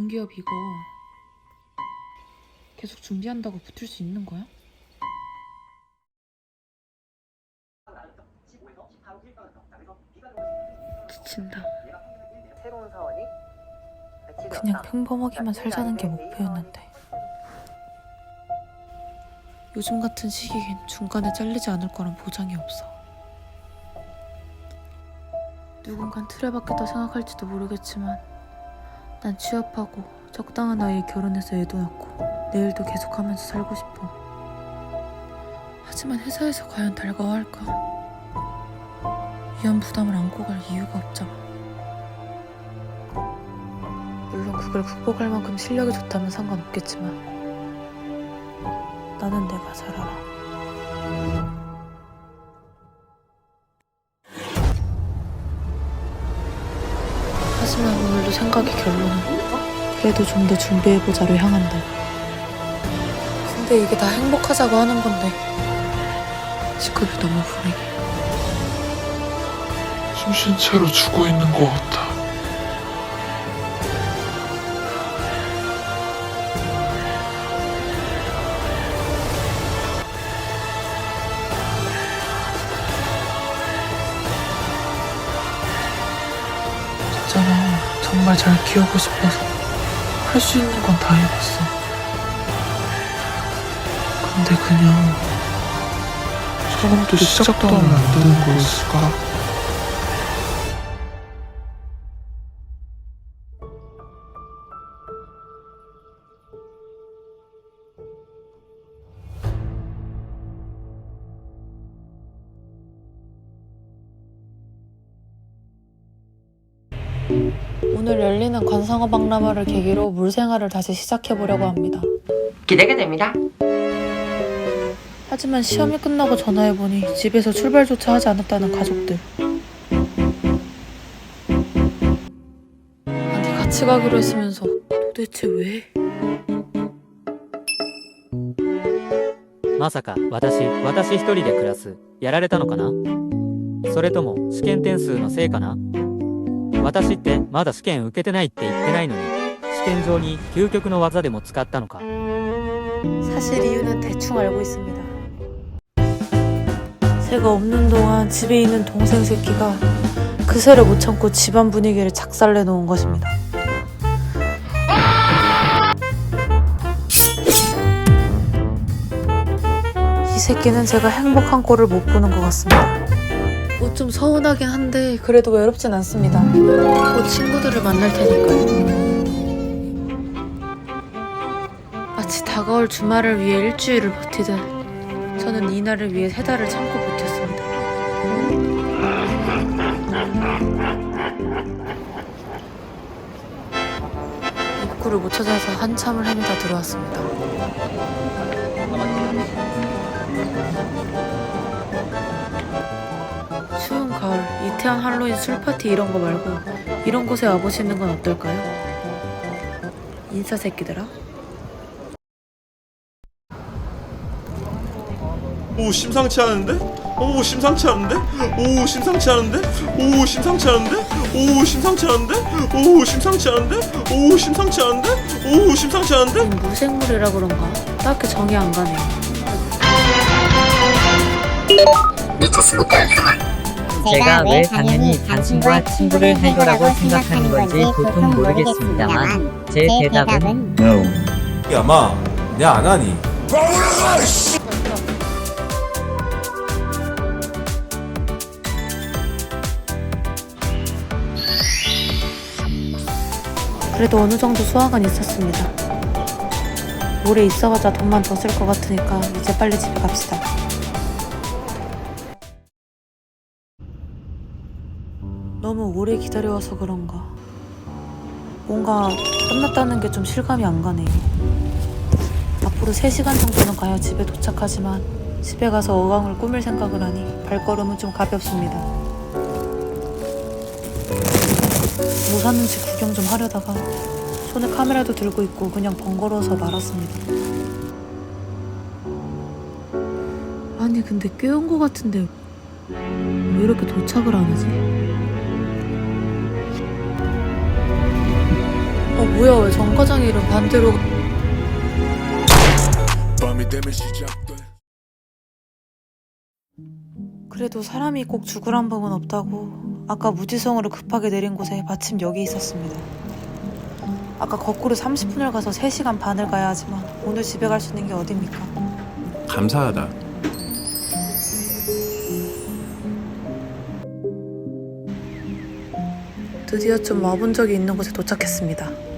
공기업 이거 계속 준비한다고 붙을 수 있는 거야? 지친다. 배치되었다. 그냥 평범하게만 살자는 게 목표였는데 요즘 같은 시기엔 중간에 잘리지 않을 거란 보장이 없어 누군간 틀에 박혔다 생각할지도 모르겠지만 난 취업하고 적당한 나이에 결혼해서 애도 낳고 내 일도 계속하면서 살고 싶어. 하지만 회사에서 과연 달가워할까? 위험 부담을 안고 갈 이유가 없잖아. 물론 그걸 극복할 만큼 실력이 좋다면 상관없겠지만 나는 내가 잘 알아. 하지만 오늘도 생각의 결론은 그래도 좀 더 준비해보자로 향한다. 근데 이게 다 행복하자고 하는 건데 직업이 너무 불행해. 숨쉰 채로 죽어 있는 것 같아. 있잖아, 정말 잘 키우고 싶어서 할 수 있는 건 다 해봤어. 근데 그냥 처음부터 시작도 하면 안 되는 거였을까? 오늘 열리는 관상어 박람회를 계기로 물생활을 다시 시작해보려고 합니다. 기대가 됩니다. 하지만 시험이 끝나고 전화해보니 집에서 출발조차 하지 않았다는 가족들. 아니 같이 가기로 했으면서 도대체 왜? まさか私私一人で暮らすやられたのかなそれとも試験点数のせいかな 私ってまだ試験受けてないって言ってないのに試験場に究極の技でも使ったのか 사실 이유는 대충 알고 있습니다. 새가 없는 동안 집에 있는 동생 새끼가 그새를 못 참고 집안 분위기를 작살내 놓은 것입니다. 이 새끼는 제가 행복한 꼴을 못 보는 것 같습니다. 뭐좀 서운하긴 한데 그래도 외롭진 않습니다. 곧 친구들을 만날 테니까요. 마치 다가올 주말을 위해 일주일을 버티듯 저는 이날을 위해 세 달을 참고 버텼습니다. 입구를 못 찾아서 한참을 헤매다 들어왔습니다. 가을, 이태원 할로윈 술파티 이런 거 말고 이런 곳에 와보시는 건 어떨까요? 인싸 새끼들아. 오 심상치 않은데? 오 심상치 않은데? 오 심상치 않은데? 오 심상치 않은데? 오 심상치 않은데? 오 심상치 않은데? 오 심상치 않은데? 오 심상치 않은데? 음, 무생물이라 그런가 딱히 정이 안 가네요. 제가 왜 당연히 당신과 친구를 할 거라고 생각하는 건지 보통 모르겠습니다만 제 대답은 야마 내가 안 하니 그래도 어느 정도 수학은 있었습니다. 오래 있어봤자 돈만 더 쓸 것 같으니까 이제 빨리 집에 갑시다. 너무 오래 기다려와서 그런가. 뭔가 끝났다는 게 좀 실감이 안 가네요. 앞으로 3시간 정도는 가야 집에 도착하지만 집에 가서 어항을 꾸밀 생각을 하니 발걸음은 좀 가볍습니다. 뭐 샀는지 구경 좀 하려다가 손에 카메라도 들고 있고 그냥 번거로워서 말았습니다. 아니 근데 꽤온거 같은데 왜 이렇게 도착을 안 하지? 어 뭐야 왜 정과장 이름 반대로 그래도 사람이 꼭 죽으란 법은 없다고 아까 무지성으로 급하게 내린 곳에 마침 여기 있었습니다. 아까 거꾸로 30분을 가서 3시간 반을 가야 하지만 오늘 집에 갈 수 있는 게 어딥니까? 감사하다. 드디어 좀 와본 적이 있는 곳에 도착했습니다.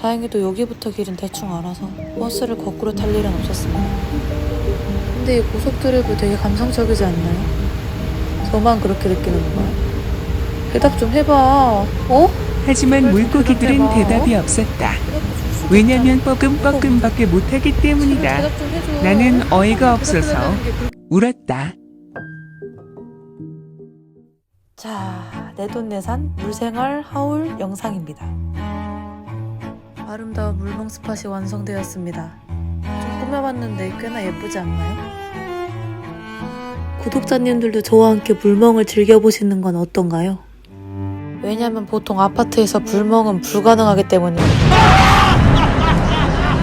다행히도 여기부터 길은 대충 알아서 버스를 거꾸로 탈 일은 없었습니다. 근데 이 고속드라이브 되게 감성적이지 않나요? 저만 그렇게 느끼는 건가요? 대답 좀 해봐. 어? 하지만 물고기들은 대답. 대답이 없었다. 왜냐면 뻐끔뻐끔밖에 못하기 때문이다. 나는 어이가 없어서 울었다. 자, 내돈내산 물생활 하울 영상입니다. 아름다운 물멍 스팟이 완성되었습니다. 좀 꾸며봤는데 꽤나 예쁘지 않나요? 구독자님들도 저와 함께 물멍을 즐겨보시는 건 어떤가요? 왜냐면 아파트에서 불멍은 불가능하기 때문입니다.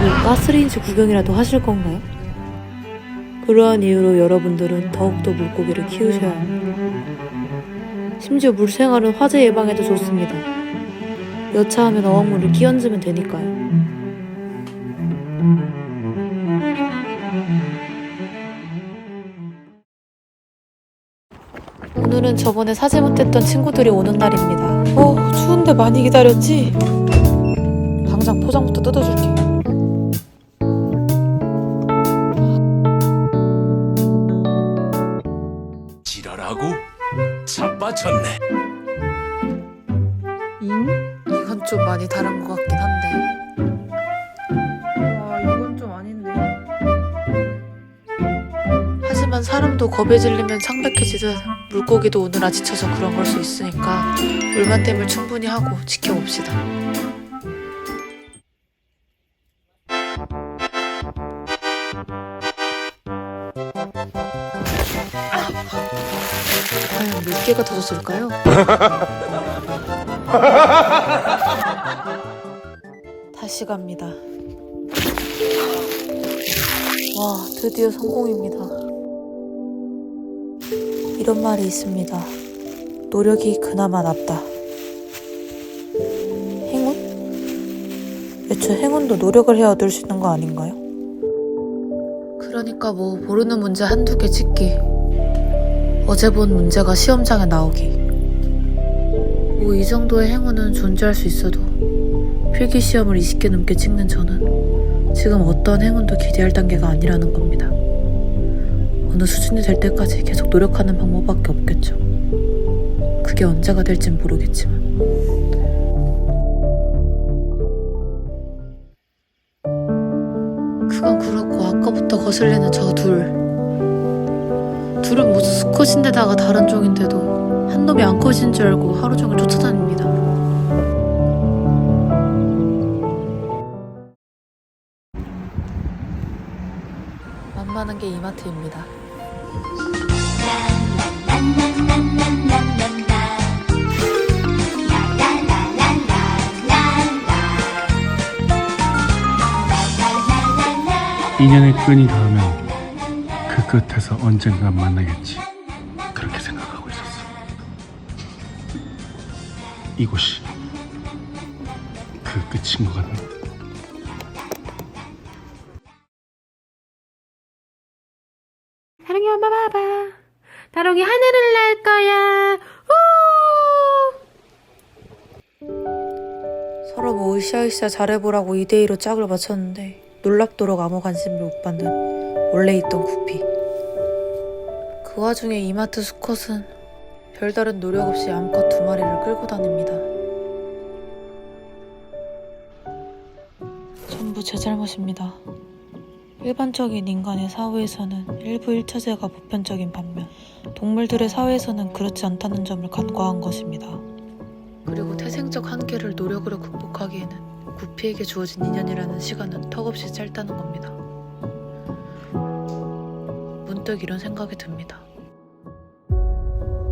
뭐 가스레인지 구경이라도 하실 건가요? 그러한 이유로 여러분들은 더욱더 물고기를 키우셔야 합니다. 심지어 물생활은 화재 예방에도 좋습니다. 여차하면 어항물을 끼얹으면 되니까요. 오늘은 저번에 사지 못했던 친구들이 오는 날입니다. 어, 추운데 많이 기다렸지? 당장 포장부터 뜯어줄게. 지랄하고 자빠졌네. 하지만 사람도 겁에 질리면 창백해지듯 물고기도 오느라 지쳐서 그런 걸 수 있으니까 물만댐을 충분히 하고 지켜봅시다. 과연 몇 개가 터졌을까요? 다시 갑니다. 와, 드디어 성공입니다. 이런 말이 있습니다. 노력이 그나마 낫다. 행운? 애초에 행운도 노력을 해야 얻을 수 있는 거 아닌가요? 그러니까 뭐 모르는 문제 한두 개 찍기. 어제 본 문제가 시험장에 나오기. 뭐 이 정도의 행운은 존재할 수 있어도 필기 시험을 20개 넘게 찍는 저는 지금 어떠한 행운도 기대할 단계가 아니라는 겁니다. 어느 수준이 될 때까지 계속 노력하는 방법밖에 없겠죠. 그게 언제가 될진 모르겠지만. 그건 그렇고 아까부터 거슬리는 저 둘. 둘은 무슨 수컷인데다가 다른 종인데도 한 놈이 암컷인 줄 알고 하루 종일 쫓아다닙니다. 만만한 게 이마트입니다. 인연의 끈이 닿으면 그 끝에서 언젠가 만나겠지. 그렇게 생각하고 있었어. 이곳이 그 끝인 것 같네. 으쌰으쌰 잘해보라고 2대2로 짝을 맞췄는데 놀랍도록 아무 관심을 못 받는 원래 있던 구피. 그 와중에 이마트 수컷은 별다른 노력 없이 암컷 두 마리를 끌고 다닙니다. 전부 제 잘못입니다. 일반적인 인간의 사회에서는 일부 일처제가 보편적인 반면 동물들의 사회에서는 그렇지 않다는 점을 간과한 것입니다. 그리고 태생적 한계를 노력으로 극복하기에는 구피에게 주어진 인연이라는 시간은 턱없이 짧다는 겁니다. 문득 이런 생각이 듭니다.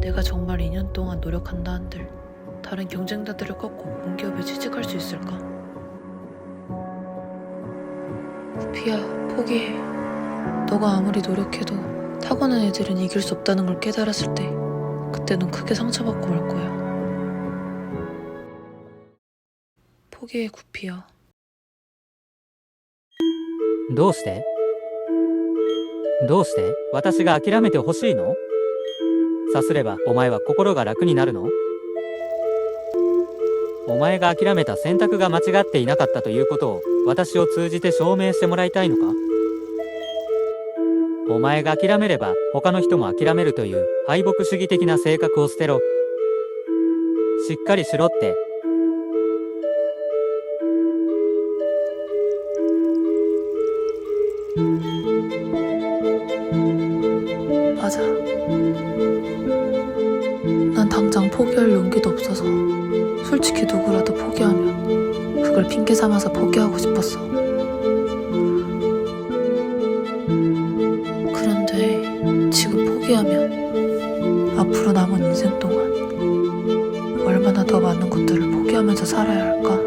내가 정말 2년 동안 노력한다 한들 다른 경쟁자들을 꺾고 본 기업에 취직할 수 있을까? 구피야, 포기해. 너가 아무리 노력해도 타고난 애들은 이길 수 없다는 걸 깨달았을 때 그때는 크게 상처받고 말 거야. 포기해, 구피야. どうしてどうして私が諦めてほしいのさすればお前は心が楽になるのお前が諦めた選択が間違っていなかったということを私を通じて証明してもらいたいのかお前が諦めれば他の人も諦めるという敗北主義的な性格を捨てろ。しっかりしろって。 맞아. 난 당장 포기할 용기도 없어서 솔직히 누구라도 포기하면 그걸 핑계 삼아서 포기하고 싶었어. 그런데 지금 포기하면 앞으로 남은 인생 동안 얼마나 더 많은 것들을 포기하면서 살아야 할까?